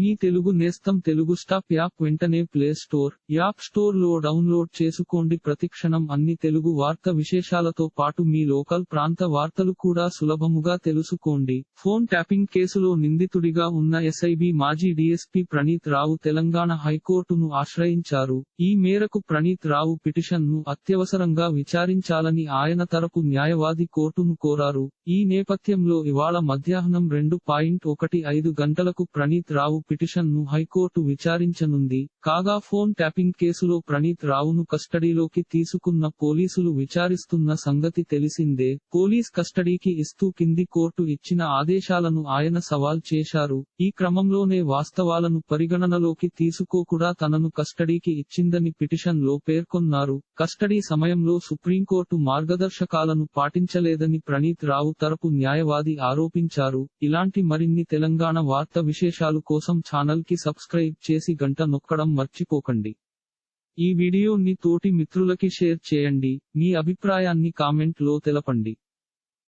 మీ తెలుగు నేస్తం Telugu stop app వెంటనే play store app స్టోర్లో డౌన్లోడ్ చేసుకోండి. ప్రతిక్షణం అన్ని తెలుగు వార్త విశేషాలతో పాటు మీ లోకల్ ప్రాంత వార్తలు కూడా సులభముగా తెలుసుకోండి. ఫోన్ ట్యాపింగ్ కేసులో నిందితుడిగా ఉన్న ఎస్ఐబి మాజీ డీఎస్పీ ప్రణీత్ రావు తెలంగాణ హైకోర్టును ఆశ్రయించారు. ఈ మేరకు ప్రణీత్ రావు పిటిషన్ను అత్యవసరంగా విచారించాలని ఆయన తరపు న్యాయవాది కోర్టును కోరారు. ఈ నేపథ్యంలో ఇవాళ మధ్యాహ్నం రెండు పాయింట్ ఒకటి ఐదు గంటలకు ప్రణీత్ రావు పిటిషన్ను హైకోర్టు విచారించనుంది. కాగా ఫోన్ ట్యాపింగ్ కేసులో ప్రణీత్ రావును కస్టడీలోకి తీసుకున్న పోలీసులు విచారిస్తున్న సంగతి తెలిసిందే. పోలీస్ కస్టడీకి ఇస్తూ కింది కోర్టు ఇచ్చిన ఆదేశాలను ఆయన సవాల్ చేశారు. ఈ క్రమంలోనే వాస్తవాలను పరిగణనలోకి తీసుకోకుండా తనను కస్టడీకి ఇచ్చిందని పిటిషన్లో పేర్కొన్నారు. కస్టడీ సమయంలో సుప్రీంకోర్టు మార్గదర్శకాలను పాటించలేదని ప్రణీత్ రావు తరపు న్యాయవాది ఆరోపించారు. ఇలాంటి మరిన్ని తెలంగాణ వార్త విశేషాలు కోసం ఛానల్కి సబ్స్క్రైబ్ చేసి గంట నొక్కడం మర్చిపోకండి. ఈ వీడియోని తోటి మిత్రులకి షేర్ చేయండి. మీ అభిప్రాయాన్ని కామెంట్లో తెలపండి.